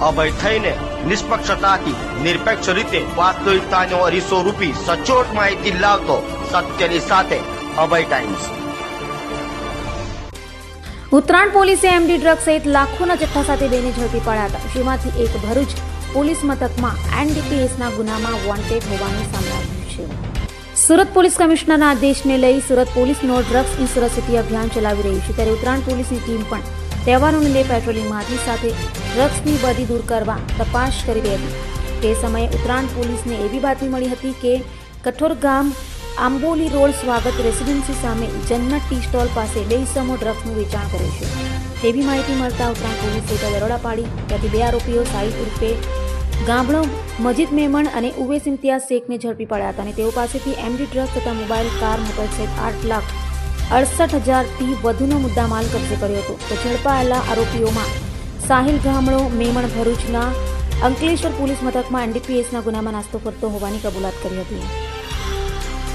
અભય થઈને નિષ્પક્ષતાથી, નિરપેક્ષ રીતે વાસ્તવિકતાનો અરીસો રૂપી સચોટ માહિતી લાવતો સત્યની સાથે અભય ટાઈમ્સ. ઉત્તરાયણ પોલીસે એમડી ડ્રગ સહિત લાખોના જથ્થા સાથે બેને ઝડપી પડ્યા હતા. જેમાંથી એક ભરૂચ પોલીસ મથકમાં એનડીપીએસના ગુનામાં વોન્ટેડ હોવાનું સામે આવ્યું છે. સુરત પોલીસ કમિશનરના આદેશને લઈ સુરત પોલીસ નો ડ્રગ્સ ઇન્સ્યોરન્સ અભિયાન ચલાવી રહ્યું છે. ત્યારે ઉત્તરાયણ પોલીસની ટીમ પણ તહેવારોને પેટ્રોલિંગમાંથી સાથે ડ્રગ્સની બધી દૂર કરવા તપાસ કરી હતી. તે સમયે ઉત્તરાયણ પોલીસને એવી બાતમી મળી હતી કે કઠોર ગામ આંબોલી રોડ સ્વાગત રેસિડેન્સી સામે જન્નત ટી સ્ટોલ પાસે બે ઇસમો ડ્રગ્સનું વેચાણ કરે છે. તેવી માહિતી મળતા ઉપરાંત પોલીસે દરોડા પાડી. ત્યાંથી બે આરોપીઓ સાહિલ ઉર્ફે ગામડો, મજીદ મેમણ અને ઉવેસ ઇમ્તિયાઝ શેખને ઝડપી પડ્યા હતા અને તેઓ પાસેથી એમડી ડ્રગ્સ તથા મોબાઈલ, કાર, મોટરસાઇકલ આઠ લાખ અડસઠ હજારથી વધુનો મુદ્દામાલ કબજે કર્યો હતો. તો ઝડપાયેલા આરોપીઓમાં સાહિલ ગામડો મેમણ ભરૂચના અંકલેશ્વર પોલીસ મથકમાં એનડીપીએસના ગુનામાં નાસ્તો કરતો હોવાની કબૂલાત કરી હતી.